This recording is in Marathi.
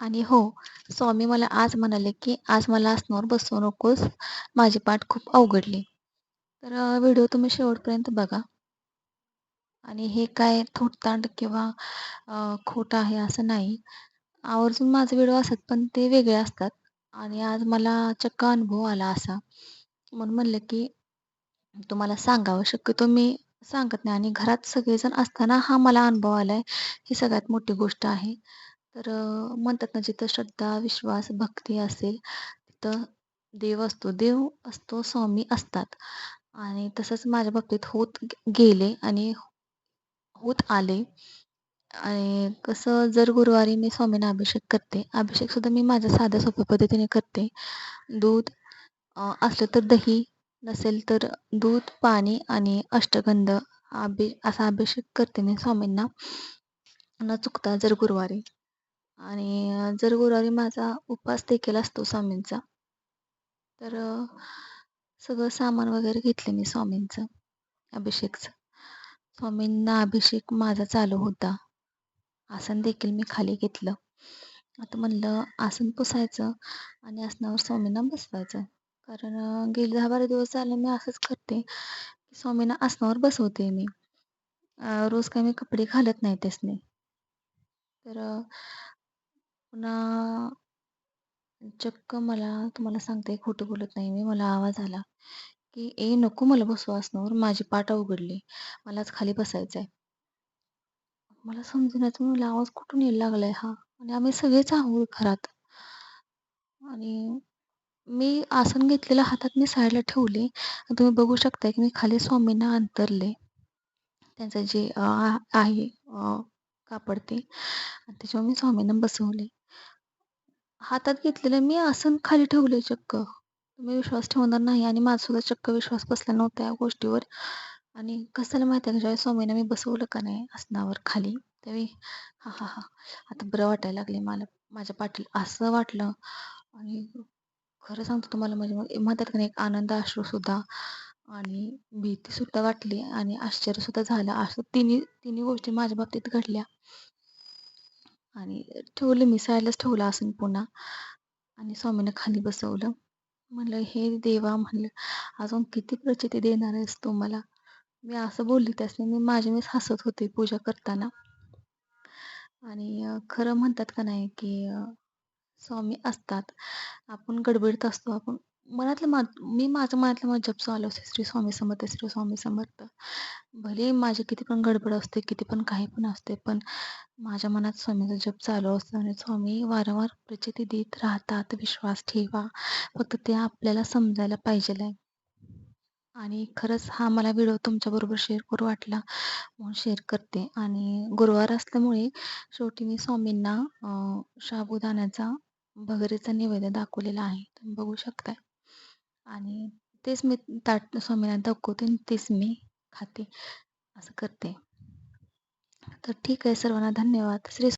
आणि हो, स्वामी मला आज म्हणाले, की "आज मला आसनावर बसवू नकोस, माझी पाठ खूप अवघडली." तर व्हिडिओ तुम्ही शेवटपर्यंत बघा. आणि हे काय थोटांड किंवा खोट आहे असं नाही. आवर्जून माझे व्हिडिओ असतात, पण ते वेगळे असतात. आणि आज मला चक्क अनुभव आला असा. म्हणून म्हणलं, की तुम्हाला सांगावं. शक्यतो मी सांगत नाही आणि घरात सगळेजण असताना हा मला अनुभव आलाय, ही सगळ्यात मोठी गोष्ट आहे. तर अ, म्हणतात ना, जिथं श्रद्धा, विश्वास, भक्ती असेल, तिथं देव असतो. देव असतो, स्वामी असतात. आणि तसंच माझ्या बाबतीत होत गेले आणि होत आले. आणि कसं जर गुरुवारी मी स्वामींना अभिषेक करते. अभिषेकसुद्धा मी माझ्या साध्या सोप्या पद्धतीने करते. दूध अ, असलं तर दही, नसेल तर दूध, पाणी आणि अष्टगंध अभि असा अभिषेक करते मी स्वामींना न चुकता जर गुरुवारी. आणि जर गुरुवारी माझा उपवास देखील असतो स्वामींचा. तर सगळं सामान वगैरे घेतलं मी स्वामींचं, अभिषेकचं. स्वामींना अभिषेक माझा चालू होता. आसन देखील मी खाली घेतलं. आता म्हणलं आसन पुसायचं आणि आसनावर स्वामींना बसवायचं. कारण गेले गेली 10-12 दिवस झाले मी असंच करते, की स्वामींना आसनावर बसवते मी. रोज काही मी कपडे घालत नाही त्यासने तर पुन्हा चक्क मला तुम्हाला सांगते, खोटं बोलत नाही मी. मला आवाज आला, की "ए नको मला बसू आसनावर, माझी पाठ उघडली मलाच खाली बसायचं आहे मला समजेनाच मला आवाज कुठून यायला लागलाय हा? आणि आम्ही सगळेच आहोत घरात. आणि मी आसन घेतलेलं हातात मी साईडला ठेवले. तुम्ही बघू शकता, की मी खाली स्वामींना अंतरले. त्यांचं जे आ आहे कापड ते आणि त्याच्यावर मी स्वामींना बसवले. हातात घेतलेलं मी आसन खाली ठेवले चक्क. तुम्ही विश्वास ठेवणार नाही आणि माझा सुद्धा चक्क विश्वास बसला नव्हता या गोष्टीवर. आणि कसं माहिती आहे का, ज्यावेळेस स्वामींना मी बसवलं का नाही आसनावर खाली, त्यावेळी हां, हां, हां, आता बरं वाटायला लागले मला. माझ्या पाठी असं वाटलं आणि खरं सांगतो तुम्हाला म्हणजे मग म्हणतात का नाही एक आनंद अश्रूसुद्धा आणि भीतीसुद्धा वाटली आणि आश्चर्यसुद्धा झालं. असं तिन्ही तिन्ही गोष्टी माझ्या बाबतीत घडल्या. आणि ठेवलं मी साईडलाच ठेवलं आसन पुन्हा आणि स्वामीनं खाली बसवलं. म्हणलं, "हे देवा," म्हणलं, "अजून किती प्रचिती देणार आहेस तू मला?" मी असं बोलली त्यासनी. मी माझी मी हसत होते पूजा करताना. आणि खरं म्हणतात का नाही, की स्वामी असतात. आपण गडबडीत असतो. आपण मनातलं मा मी माझं मनातलं माझं जप चालू असते, श्री स्वामी समर्थ, श्री स्वामी समर्थ. भले माझी किती पण गडबड असते, किती पण काही पण असते, पण माझ्या मनात स्वामीचा जप चालू असतो आणि स्वामी वारंवार प्रचिती देत राहतात. विश्वास ठेवा. फक्त ते आपल्याला समजायला पाहिजेल आहे. आणि खरंच हा मला व्हिडिओ तुमच्याबरोबर शेअर करू वाटला म्हणून शेअर करते. आणि गुरुवार असल्यामुळे शेवटी मी स्वामींना अ, साबुदाण्याचा भगरीचा नैवेद्य दाखवलेला आहे. तुम्ही बघू शकताय. आणि तेच मी ताट स्वामींना दाखवते आणि तेच मी खाते. असं करते. तर ठीक आहे सर्वांना धन्यवाद. श्री